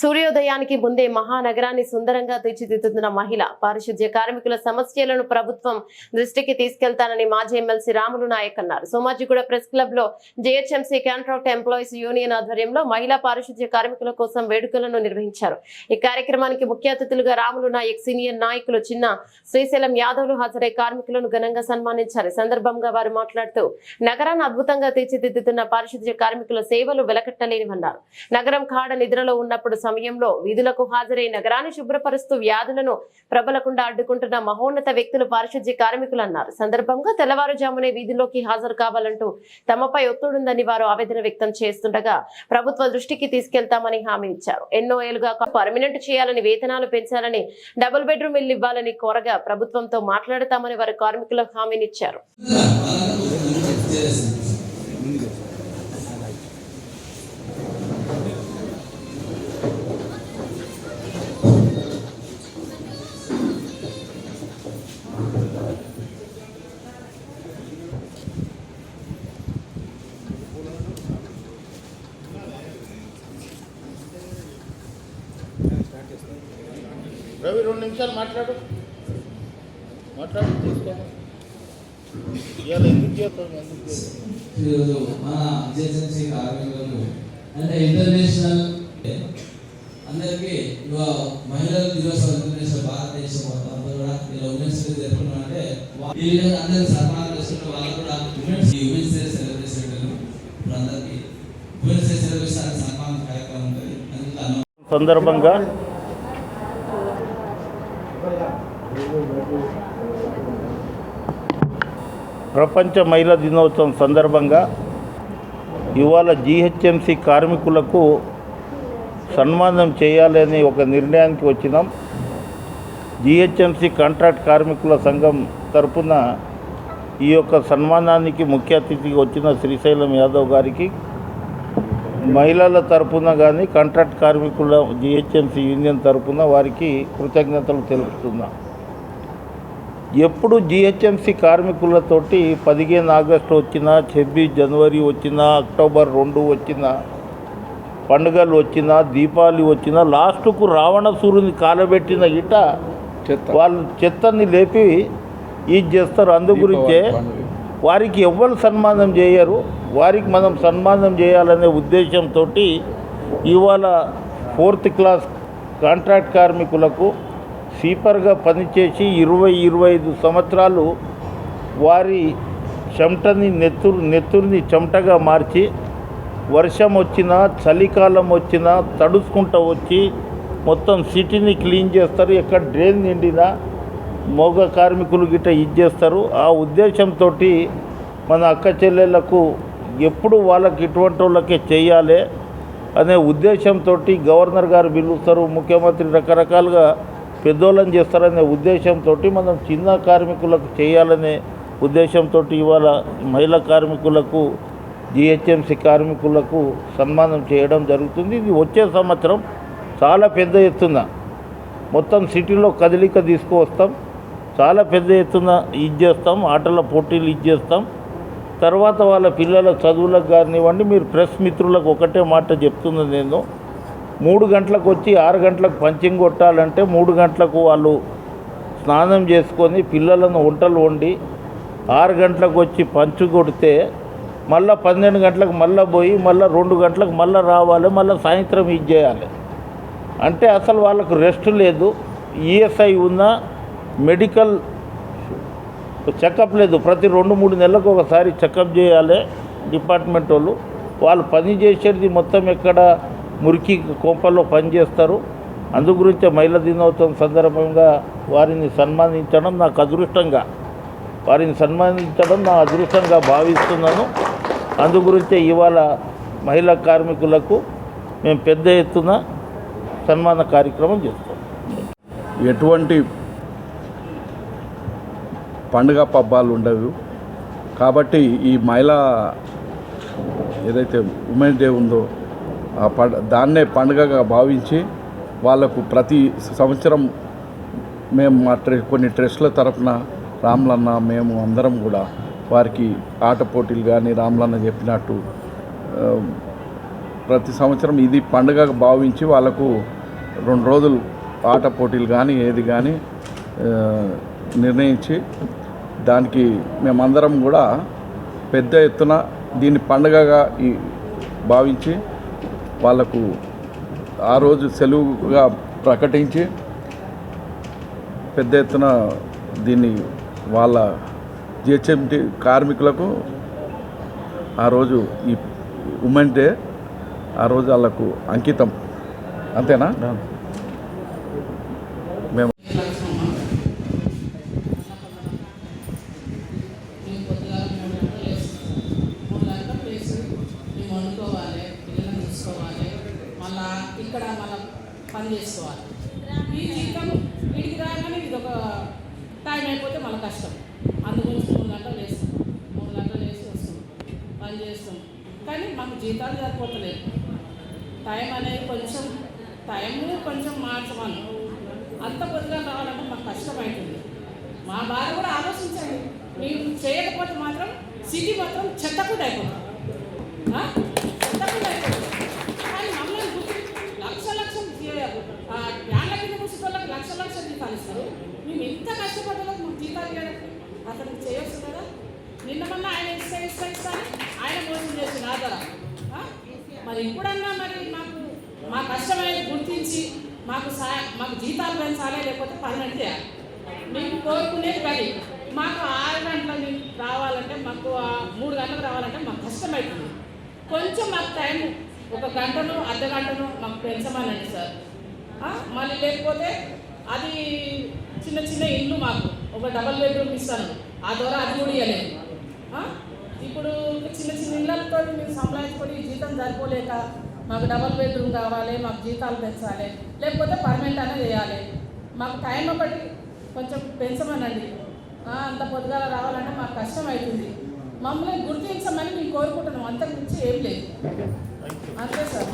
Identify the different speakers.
Speaker 1: సూర్యోదయానికి ముందే మహానగరాన్ని సుందరంగా తీర్చిదిద్దుతున్న మహిళ పారిశుద్ధ్య కార్మికుల సమస్యలను ప్రభుత్వం దృష్టికి తీసుకెళ్తానని మాజీ ఎమ్మెల్సీ రాములు నాయక్ అన్నారు. సోమాజిగూడ ప్రెస్ క్లబ్లో జేహెచ్ఎంసీ కాంట్రాక్ట్ ఎంప్లాయీస్ యూనియన్ ఆధ్వర్యంలో మహిళా పారిశుద్ధ్య కార్మికుల కోసం వేడుకలను నిర్వహించారు. ఈ కార్యక్రమానికి ముఖ్య అతిథులుగా రాములు నాయక్ సీనియర్ నాయకులు చిన్న శ్రీశైలం యాదవ్లు హాజరై కార్మికులను ఘనంగా సన్మానించారు. సందర్భంగా వారు మాట్లాడుతూ నగరాన్ని అద్భుతంగా తీర్చిదిద్దుతున్న పారిశుద్ధ్య కార్మికుల సేవలు వెలకట్టలేనివన్నారు. నగరం కాడ నిద్రలో ఉన్నప్పుడు సమయంలో విధులకు హాజరై నగరాన్ని శుభ్రపరుస్తూ వ్యాధులను ప్రబలకుండా అడ్డుకుంటున్న మహోన్నత వ్యక్తులు పారిశుద్ధ్య కార్మికులు అన్నారు. సందర్భంగా తెల్లవారుజామునే వీధిలోకి హాజరు కావాలంటూ తమపై ఒత్తిడుందని వారు ఆవేదన వ్యక్తం చేస్తుండగా ప్రభుత్వ దృష్టికి తీసుకెళ్తామని హామీ ఇచ్చారు. ఎన్నో ఏళ్ళుగా పర్మినెంట్ చేయాలని వేతనాలు పెంచాలని డబుల్ బెడ్రూమ్ ఇల్లు ఇవ్వాలని కోరగా ప్రభుత్వంతో మాట్లాడతామని వారు కార్మికులకు హామీనిచ్చారు.
Speaker 2: రెండు నిమిషాలు మాట్లాడు. మాట్లాడు తీసుకో. ఇవాళ ఎందుకు చేస్తాం ఎందుకు చేస్తాం
Speaker 3: ఈరోజు మన జేసెన్సీ కార్మికులకు అంటే ఇంటర్నేషనల్ అందరికీ మహిళల దినోత్సవం ఇంటర్నేషనల్ భారతదేశం మొత్తం కూడా ఇలా ఉమెన్స్ డే జరుపుకున్నాం అంటే ఈ విధంగా అందరికి సన్మానం చేస్తున్న వాళ్ళు కూడా ఉమెన్స్ ఈ ఉమెన్స్ డే సెలబ్రేషన్ ఇప్పుడు అందరికీ ఉమెన్స్ డే సెలబ్రేషన్ సన్మానం కార్యక్రమం ఉంటుంది. అందుకు
Speaker 2: సందర్భంగా ప్రపంచ మహిళా దినోత్సవం సందర్భంగా ఇవాళ జీహెచ్ఎంసీ కార్మికులకు సన్మానం చేయాలని ఒక నిర్ణయానికి వచ్చినాం. జిహెచ్ఎంసి కాంట్రాక్ట్ కార్మికుల సంఘం తరపున ఈ యొక్క సన్మానానికి ముఖ్య అతిథిగా వచ్చిన శ్రీశైలం యాదవ్ గారికి మహిళల తరపున కానీ కాంట్రాక్ట్ కార్మికుల జిహెచ్ఎంసీ యూనియన్ తరపున వారికి కృతజ్ఞతలు తెలుపుతున్నా. ఎప్పుడు జిహెచ్ఎంసీ కార్మికులతోటి పదిహేను ఆగస్టు వచ్చినా ఛబ్బీస్ జనవరి వచ్చినా అక్టోబర్ రెండు వచ్చినా పండుగలు వచ్చినా దీపావళి వచ్చినా లాస్ట్కు రావణసూరుని కాలబెట్టిన ఇట వాళ్ళు చెత్తని లేపి ఇది చేస్తారు. అందు గురించే వారికి ఎవ్వరు సన్మానం చేయరు వారికి మనం సన్మానం చేయాలనే ఉద్దేశంతో ఇవాళ ఫోర్త్ క్లాస్ కాంట్రాక్ట్ కార్మికులకు సీపర్గా పనిచేసి ఇరవై ఇరవై ఐదు సంవత్సరాలు వారి చెమటని నెత్తురు నెత్తురిని చెమటగా మార్చి వర్షం వచ్చినా చలికాలం వచ్చినా తడుచుకుంటూ వచ్చి మొత్తం సిటీని క్లీన్ చేస్తారు. ఎక్కడ డ్రైన్ నిండినా మోగ కార్మికులు గిట్ట ఇది చేస్తారు. ఆ ఉద్దేశంతో మన అక్క చెల్లెళ్ళకు ఎప్పుడు వాళ్ళకి ఇటువంటి వాళ్ళకే చేయాలి అనే ఉద్దేశంతో గవర్నర్ గారు పిలుస్తారు. ముఖ్యమంత్రి రకరకాలుగా పెద్దోళ్ళని చేస్తారనే ఉద్దేశంతో మనం చిన్న కార్మికులకు చేయాలనే ఉద్దేశంతో ఇవాళ మహిళా కార్మికులకు జిహెచ్ఎంసి కార్మికులకు సన్మానం చేయడం జరుగుతుంది. ఇది వచ్చే సంవత్సరం చాలా పెద్ద ఎత్తున మొత్తం సిటీలో కదలిక తీసుకువస్తాం. చాలా పెద్ద ఎత్తున ఇది చేస్తాం ఆటల పోటీలు ఇది చేస్తాం. తర్వాత వాళ్ళ పిల్లల చదువులకు కానివ్వండి మీరు ప్రెస్ మిత్రులకు ఒకటే మాట చెప్తున్నాను నేను. మూడు గంటలకు వచ్చి ఆరు గంటలకు పంచింగ్ కొట్టాలంటే మూడు గంటలకు వాళ్ళు స్నానం చేసుకొని పిల్లలను వంటలు వండి ఆరు గంటలకు వచ్చి పంచు కొడితే మళ్ళీ పన్నెండు గంటలకు మళ్ళీ పోయి మళ్ళీ రెండు గంటలకు మళ్ళీ రావాలి మళ్ళీ సాయంత్రం ఇది చేయాలి. అంటే అసలు వాళ్ళకు రెస్ట్ లేదు. ఈఎస్ఐ ఉన్న మెడికల్ చెకప్ లేదు. ప్రతి రెండు మూడు నెలలకు ఒకసారి చెకప్ చేయాలి డిపార్ట్మెంట్ వాళ్ళు. వాళ్ళు పని చేసేది మొత్తం ఎక్కడ మురికి కోంపల్లో పని చేస్తారు. అందు గురించే మహిళా దినోత్సవం సందర్భంగా వారిని సన్మానించడం నాకు అదృష్టంగా వారిని సన్మానించడం నా అదృష్టంగా భావిస్తున్నాను. అందు గురించే ఇవాళ మహిళా కార్మికులకు మేము పెద్ద ఎత్తున సన్మాన కార్యక్రమం చేస్తాం.
Speaker 4: ఎటువంటి పండుగ పబ్బాలు ఉండవు. కాబట్టి ఈ మహిళా ఏదైతే ఉమెన్ డే ఉందో ఆ పండ దాన్నే పండుగగా భావించి వాళ్ళకు ప్రతి సంవత్సరం మేము మా ట్రె కొన్ని ట్రెస్ట్ల తరఫున రామ్లన్న మేము అందరం కూడా వారికి ఆట పోటీలు కానీ రామ్లన్న చెప్పినట్టు ప్రతి సంవత్సరం ఇది పండుగ భావించి వాళ్ళకు రెండు రోజులు ఆట పోటీలు కానీ ఏది కానీ నిర్ణయించి దానికి మేమందరం కూడా పెద్ద ఎత్తున దీన్ని పండగగా ఈ భావించి వాళ్ళకు ఆ రోజు సెలవుగా ప్రకటించి పెద్ద ఎత్తున దీన్ని వాళ్ళ జిహెచ్ఎంటి కార్మికులకు ఆ రోజు ఈ ఉమెన్ డే ఆ రోజు వాళ్ళకు అంకితం. అంతేనా మేము
Speaker 5: మేము పొద్దుగా మూడు గంటలు లేస్తాం మూడు గంటలకు లేచి మేము వండుకోవాలి పిల్లల్ని చూసుకోవాలి మళ్ళా ఇక్కడ మనం పని చేసుకోవాలి. ఈ జీవితం వీడికి రాగానే ఇది ఒక టైం అయిపోతే మళ్ళీ కష్టం. అందుగురించి మూడు గంటలు వేస్తాం మూడు గంటలు వేసి వస్తాం పని చేస్తాం కానీ మాకు జీతాలు సరిపోతలేదు. టైం అనేది కొంచెం టైం కొంచెం మార్చమని. అంత పొద్దుగా రావాలంటే మాకు కష్టమవుతుంది మా బాధ కూడా ఆలోచించండి. మేము చేయకపోతే మాత్రం సిటీ మాత్రం చెత్తకుండా అయిపోతుంది అయిపోతుంది లక్ష లక్షలు యాళ్ళ కింద కూర్చున్న లక్ష లక్షలు జీతాలు ఇస్తారు మేము ఎంత కష్టపడ్డాలో మాకు జీతాలు ఇవ్వడానికి అతను చేయొచ్చు కదా? నిన్న మొన్న ఆయన ఇస్తే ఇస్తే ఇస్తా అని ఆయన మోసం చేసిన ఆధార. మరి ఇప్పుడన్నా మరి మాకు మా కష్టమైనది గుర్తించి మాకు సహాయ మాకు జీతాలు పెంచాలి లేకపోతే పర్మనెంట్ చేయాలి మేము కోరుకునేది పని. మాకు ఆరు గంటల రావాలంటే మాకు ఆ మూడు గంటలకు రావాలంటే మాకు కష్టమవుతుంది కొంచెం మాకు టైం ఒక గంటను అర్ధ గంటను మాకు పెంచమనండి సార్. మళ్ళీ లేకపోతే అది చిన్న చిన్న ఇల్లు మాకు ఒక డబల్ బెడ్రూమ్ ఇస్తాను. ఆ ద్వారా అది కూడా ఇవ్వలేదు ఇప్పుడు చిన్న చిన్న ఇళ్ళతో మేము సంపాదించుకొని జీతం సరిపోలేక మాకు డబల్ బెడ్రూమ్ కావాలి మాకు జీతాలు పెంచాలి లేకపోతే పర్మనెంట్ అనేది వేయాలి మాకు టైం ఒకటి కొంచెం పెంచమనండి. అంత పొద్దుగాల రావాలంటే మాకు కష్టం అవుతుంది. మమ్మల్ని గుర్తించమని మేము కోరుకుంటున్నాం. అంతకు మించి ఏం లేదు. అంతే సార్.